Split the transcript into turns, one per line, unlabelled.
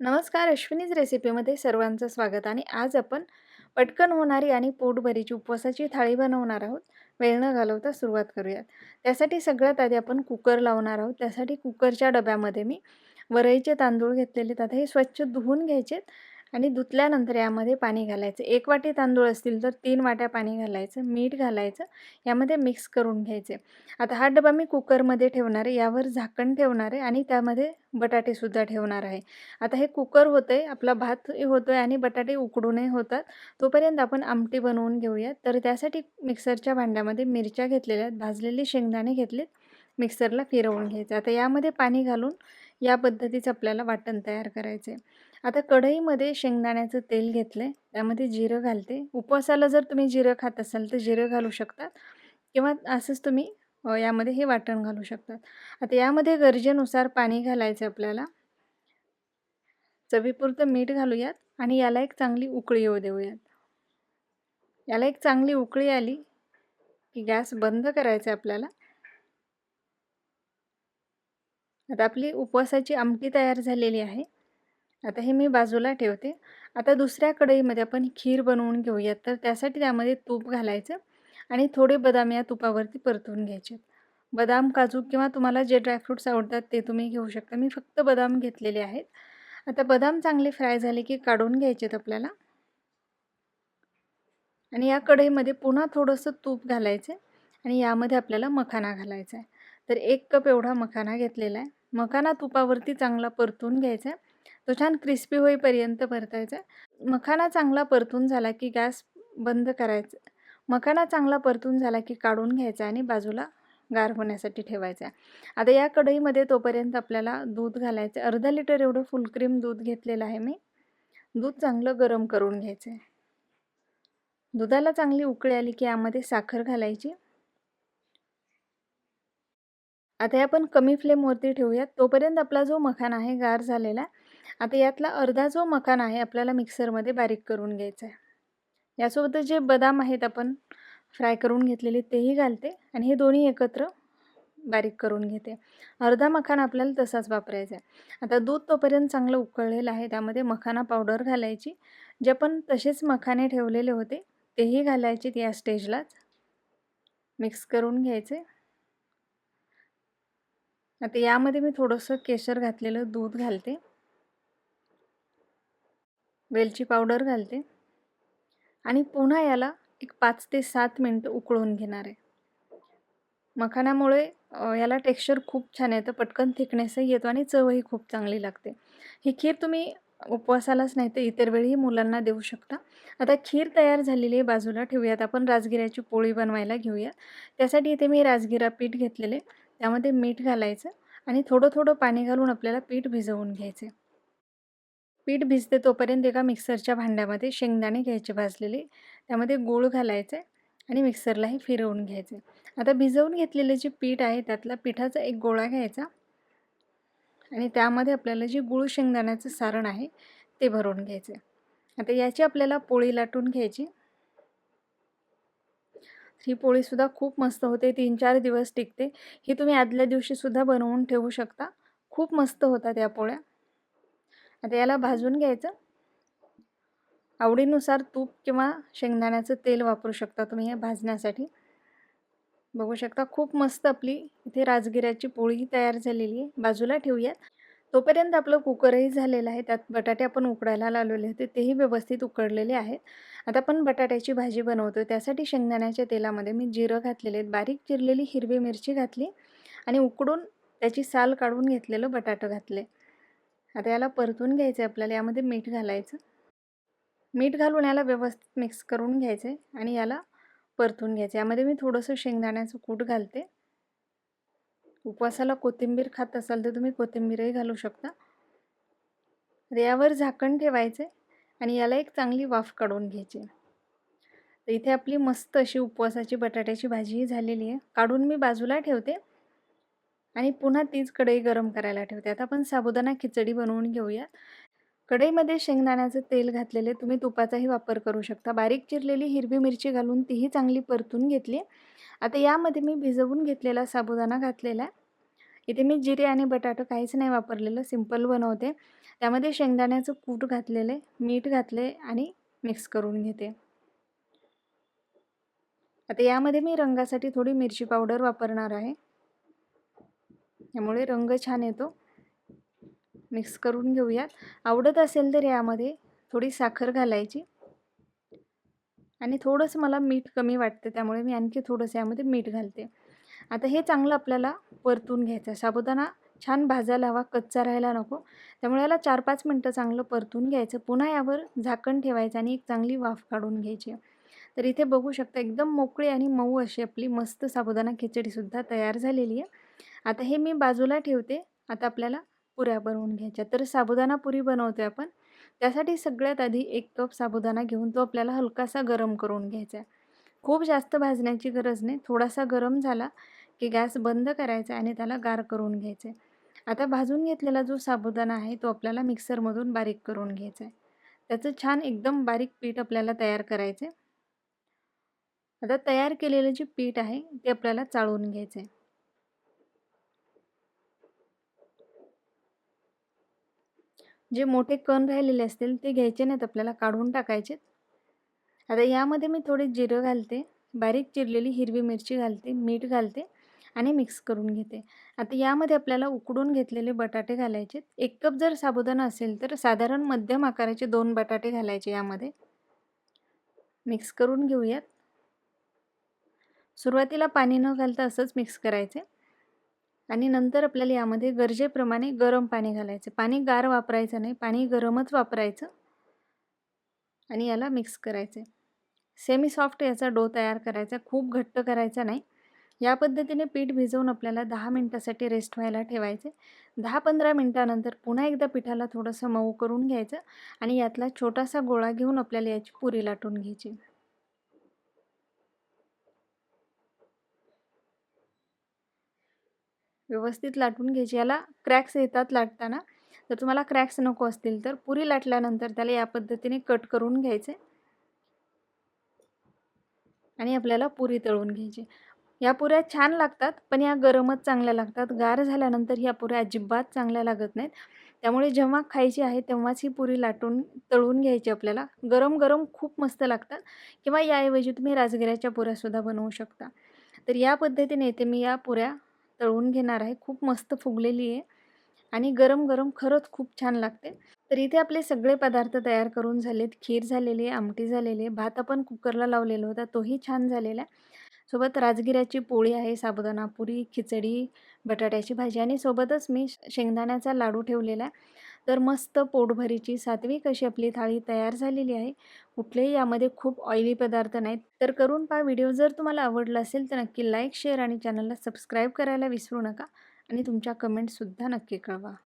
नमस्कार अश्विनीज रेसिपीमध्ये सर्वांचं स्वागत आणि आज आपण पटकन होणारी आणि पोटभरीची उपवासाची थाळी बनवणार आहोत. वेळ न घालवता सुरुवात करूयात. त्यासाठी सगळ्यात आधी आपण कुकर लावणार आहोत. त्यासाठी कुकरच्या डब्यामध्ये मी वरईचे तांदूळ घेतलेले आता हे स्वच्छ धुवून घ्यायचे आणि धुतल्यानंतर यामध्ये पाणी घालायचं. एक वाटी तांदूळ असतील तर तीन वाट्या पाणी घालायचं मीठ घालायचं यामध्ये मिक्स करून घ्यायचे. आता हा डबा मी कुकरमध्ये ठेवणार आहे यावर झाकण ठेवणार आहे आणि त्यामध्ये बटाटेसुद्धा ठेवणार आहे. आता हे कुकर होतं आहे आपला भात होतो आहे आणि बटाटे उकडूनही होतात. तोपर्यंत आपण आमटी बनवून घेऊयात. तर त्यासाठी मिक्सरच्या भांड्यामध्ये मिरच्या घेतलेल्या आहेत भाजलेले शेंगदाणे घेतलेत मिक्सरला फिरवून घ्यायचं. आता यामध्ये पाणी घालून या पद्धतीचं आपल्याला वाटण तयार करायचं आहे आता कढईमध्ये शेंगदाण्याचं तेल घेतलं आहे त्यामध्ये जिरं घालते. उपवासाला जर तुम्ही जिरं खात असाल तर जिरं घालू शकतात. किंवा असंच तुम्ही यामध्ये हे वाटण घालू शकतात. आता यामध्ये गरजेनुसार पाणी घालायचं आपल्याला. चवीपुरतं मीठ घालूयात आणि याला एक चांगली उकळी येऊ देऊयात. याला एक चांगली उकळी आली की गॅस बंद करायचा आपल्याला. आता आपली उपवासाची आमटी तयार झालेली आहे. आता हे मी बाजूला ठेवते. आता दुसऱ्या कढईमध्ये आपण खीर बनवून घेऊयात. तर त्यासाठी त्यामध्ये तूप घालायचं आणि थोडे बदाम या तुपावरती परतून घ्यायचे. बदाम काजू किंवा तुम्हाला जे ड्रायफ्रूट्स आवडतात ते तुम्ही घेऊ शकता. मी फक्त बदाम घेतलेले आहेत. आता बदाम चांगले फ्राय झाले की काढून घ्यायचेत आपल्याला. आणि या कढईमध्ये पुन्हा थोडंसं तूप घालायचं आणि यामध्ये आपल्याला मखाना घालायचा आहे. तर एक कप एवढा मखाना घेतलेला आहे. मखाना तुपावरती चांगला परतून घ्यायचा आहे. तो छान क्रिस्पी होईपर्यंत परतायचा. मखाना चांगला परतून झाला की गॅस बंद करायचा. मखाना चांगला परतून झाला की काढून घ्यायचा आणि बाजूला गार होण्यासाठी ठेवायचा. आता या कढईमध्ये तोपर्यंत आपल्याला दूध घालायचं. अर्धा लिटर एवढं फुलक्रीम दूध घेतलेलं आहे मी. दूध चांगलं गरम करून घ्यायचं. आहे दुधाला चांगली उकळी आली की यामध्ये साखर घालायची. आता आपण कमी फ्लेमवरती ठेवूयात. तोपर्यंत आपला जो मखाना आहे गार झालेला आता यातला अर्धा जो मखाना आहे आपल्याला मिक्सरमध्ये बारीक करून घ्यायचा आहे यासोबतच जे बदाम आहेत आपण फ्राय करून घेतलेले तेही घालते आणि हे दोन्ही एकत्र बारीक करून घेते. अर्धा मखाना आपल्याला तसाच वापरायचा आहे आता दूध तोपर्यंत चांगलं उकळलेलं आहे त्यामध्ये मखाना पावडर घालायची. जे आपण तसेच मखाने ठेवलेले होते तेही घालायचे या स्टेजलाच. मिक्स करून घ्यायचे आता यामध्ये मी थोडंसं केशर घातलेलं दूध घालते. वेलची पावडर घालते. आणि पुन्हा याला एक पाच ते सात मिनटं उकळून घेणार आहे. मखानामुळे याला टेक्स्चर खूप छान येतं पटकन थिकनेसही येतो आणि चवही खूप चांगली लागते. ही खीर तुम्ही उपवासालाच नाही तर इतर वेळीही मुलांना देऊ शकता. आता खीर तयार झालेली आहे बाजूला ठेवूयात. आपण राजगिऱ्याची पोळी बनवायला घेऊयात त्यासाठी इथे मी राजगिरा पीठ घेतलेले त्यामध्ये मीठ घालायचं आणि थोडं थोडं पाणी घालून आपल्याला पीठ भिजवून घ्यायचे पीठ भिजते तोपर्यंत एका मिक्सरच्या भांड्यामध्ये शेंगदाणे घ्यायचे भाजलेले. त्यामध्ये गूळ घालायचे आणि मिक्सरलाही फिरवून घ्यायचे. आता भिजवून घेतलेले जे पीठ आहे त्यातला पिठाचा एक गोळा घ्यायचा. आणि त्यामध्ये आपल्याला जे गूळ शेंगदाण्याचं सारण आहे ते भरून घ्यायचे. आता याची आपल्याला पोळी लाटून घ्यायची. ही पोळीसुद्धा खूप मस्त होते तीन चार दिवस टिकते. ही तुम्ही आदल्या दिवशीसुद्धा बनवून ठेवू शकता. खूप मस्त होतात या पोळ्या. आता याला भाजून घ्यायचं. आवडीनुसार तूप किंवा शेंगदाण्याचं तेल वापरू शकता तुम्ही हे भाजण्यासाठी. बघू शकता खूप मस्त आपली इथे राजगिऱ्याची पोळी तयार झालेली आहे. बाजूला ठेवूयात तोपर्यंत आपलं कुकरही झालेलं आहे. त्यात बटाटे आपण उकडायला लावलेले होते. तेही व्यवस्थित उकडलेले आहेत. आता आपण बटाट्याची भाजी बनवतो त्यासाठी शेंगदाण्याच्या तेलामध्ये मी जिरं घातलेले आहेत. बारीक चिरलेली हिरवी मिरची घातली आणि उकडून त्याची साल काढून घेतलेलं बटाटं घातले आता याला परतून घ्यायचं आहे आपल्याला यामध्ये मीठ घालायचं. मीठ घालून याला व्यवस्थित मिक्स करून घ्यायचं आहे आणि याला परतून घ्यायचं यामध्ये मी थोडंसं शेंगदाण्याचं कूट घालते. उपवासाला कोथिंबीर खात असाल तर तुम्ही कोथिंबीरही घालू शकता. यावर झाकण ठेवायचे आणि याला एक चांगली वाफ काढून घ्यायची. तर इथे आपली मस्त अशी उपवासाची बटाट्याची भाजीही झालेली आहे. काढून मी बाजूला ठेवते. आणि पुन्हा तीच कढई गरम करायला ठेवते. आता आपण साबुदाणा खिचडी बनवून घेऊया. कढईमध्ये शेंगदाण्याचं तेल घातलेले तुम्ही तुपाचाही वापर करू शकता. बारीक चिरलेली हिरवी मिरची घालून तीही चांगली परतून घेतली आता यामध्ये मी भिजवून घेतलेला साबुदाणा घातलेला इथे मी जिरे आणि बटाटो काहीच नाही वापरलेलं. सिंपल बनवते. त्यामध्ये शेंगदाण्याचं कूट घातलेले मीठ घातले आणि मिक्स करून घेते. आता यामध्ये मी रंगासाठी थोडी मिरची पावडर वापरणार आहे. त्यामुळे रंग छान येतो. मिक्स करून घेऊयात. आवडत असेल तर यामध्ये थोडी साखर घालायची. आणि थोडंसं मला मीठ कमी वाटतं त्यामुळे मी आणखी थोडंसं यामध्ये मीठ घालते. आता हे चांगलं आपल्याला परतून घ्यायचं आहे. साबुदाणा छान भाजायला हवा कच्चा राहायला नको. त्यामुळे याला चार पाच मिनटं चांगलं परतून घ्यायचं. पुन्हा यावर झाकण ठेवायचं आणि एक चांगली वाफ काढून घ्यायची. तर इथे बघू शकता एकदम मोकळी आणि मऊ अशी आपली मस्त साबुदाणा खिचडीसुद्धा तयार झालेली आहे. आता हे मी बाजूला ठेवते. आता आपल्याला पुऱ्या बनवून घ्यायच्या. तर साबुदाणा पुरी बनवतो आपण. त्यासाठी सगळ्यात आधी एक कप साबुदाणा घेऊन तो आपल्याला हलकासा गरम करून घ्यायचा आहे. खूप जास्त भाजण्याची गरज नाही. थोडासा गरम झाला की गॅस बंद करायचा आणि त्याला गार करून घ्यायचा आता भाजून घेतलेला जो साबुदाणा आहे तो आपल्याला मिक्सरमधून बारीक करून घ्यायचा आहे. त्याचं छान एकदम बारीक पीठ आपल्याला तयार करायचं आहे. आता तयार केलेलं जे पीठ आहे ते आपल्याला चाळून घ्यायचं आहे. जे मोठे कण राहिलेले असतील ते घ्यायचे नाहीत आपल्याला काढून टाकायचे. आता यामध्ये मी थोडे जिरं घालते बारीक चिरलेली हिरवी मिरची घालते मीठ घालते आणि मिक्स करून घेते. आता यामध्ये आपल्याला उकडून घेतलेले बटाटे घालायचे. एक कप जर साबुदाणा असेल तर साधारण मध्यम आकाराचे दोन बटाटे घालायचे यामध्ये. मिक्स करून घेऊयात. सुरुवातीला पाणी न घालता असंच मिक्स करायचे. आणि नंतर आपल्याला यामध्ये गरजेप्रमाणे गरम पाणी घालायचं. पाणी गार वापरायचं नाही पाणी गरमच वापरायचं आणि याला मिक्स करायचे. सेमी सॉफ्ट याचा डो तयार करायचा खूप घट्ट करायचा नाही. या पद्धतीने पीठ भिजवून आपल्याला दहा मिनटासाठी रेस्ट व्हायला ठेवायचे. दहा पंधरा मिनटानंतर पुन्हा एकदा पिठाला थोडंसं मऊ करून घ्यायचं आणि यातला छोटासा गोळा घेऊन आपल्याला याची पुरी लाटून घ्यायची. व्यवस्थित लाटून घ्यायची. याला क्रॅक्स येतात लाटताना. जर तुम्हाला क्रॅक्स नको असतील तर पुरी लाटल्यानंतर त्याला या पद्धतीने कट करून घ्यायचे. आणि आपल्याला पुरी तळून घ्यायची. या पुऱ्या छान लागतात पण या गरमच चांगल्या लागतात. गार झाल्यानंतर ह्या पुऱ्या अजिबात चांगल्या लागत नाहीत. त्यामुळे जेव्हा खायची आहे तेव्हाच ही पुरी लाटून तळून घ्यायची आपल्याला. गरम गरम खूप मस्त लागतात. किंवा याऐवजी तुम्ही राजगिऱ्याच्या पुऱ्यासुद्धा बनवू शकता. तर या पद्धतीने इथे मी या पुऱ्या तळून घेणार आहे. खूप मस्त फुगलेली आहे. आणि गरम गरम खरंच खूप छान लागते. तर इथे आपले सगळे पदार्थ तयार करून झालेत. खीर झालेली आहे आमटी झालेली आहे. भात आपण कुकरला लावलेला होता. तोही छान झालेला आहे. सोबत राजगिऱ्याची पोळी आहे साबुदाणा पुरी खिचडी बटाट्याची भाजी आणि सोबतच मी शेंगदाण्याचा लाडू ठेवलेला आहे. तर मस्त पोटभरीची सात्विक अशी आपली थाळी तयार झालेली आहे. कुठलेही यामध्ये खूप ऑइली पदार्थ नाहीत. तर करून पहा व्हिडिओ जर तुम्हाला आवडला असेल तर नक्की लाईक शेअर आणि चॅनलला सबस्क्राईब करायला विसरू नका. आणि तुमच्या कमेंटसुद्धा नक्की कळवा.